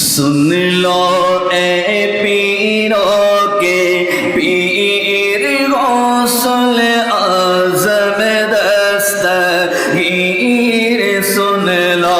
सुन लो ए पीरो के पीर गौसल आजम दस्त हीर सुन लो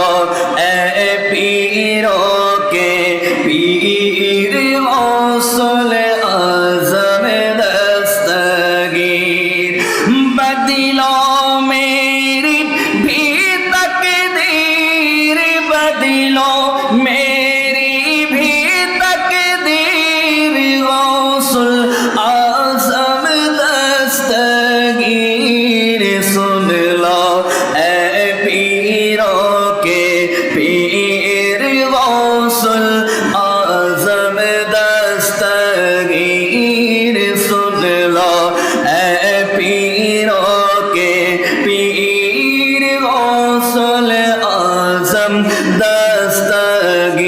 কলম দস্তগীর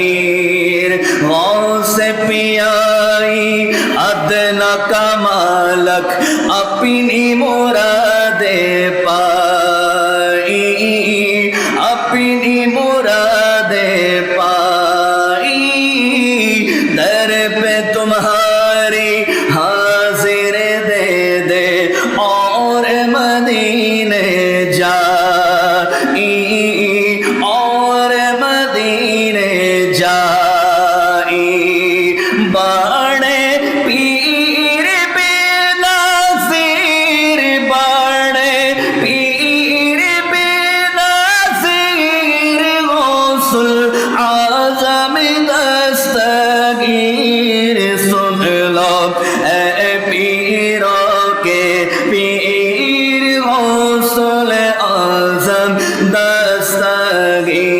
গৌসে পিয়াই আদনা কামালক আপনি মোরা দে বাড়ে পীর বেনাসির বাড়ে পীর বেনাসির গোসল আজম দস্তগীর সুনল এ পীর কে পীর গোসল আজম দস্তগীর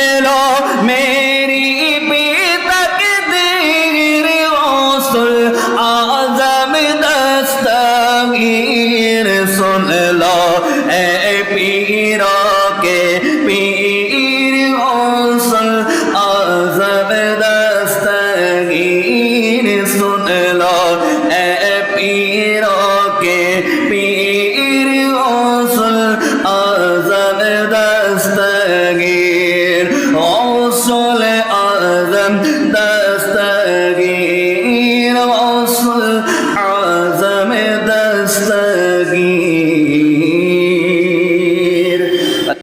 Melo. الصالح آدم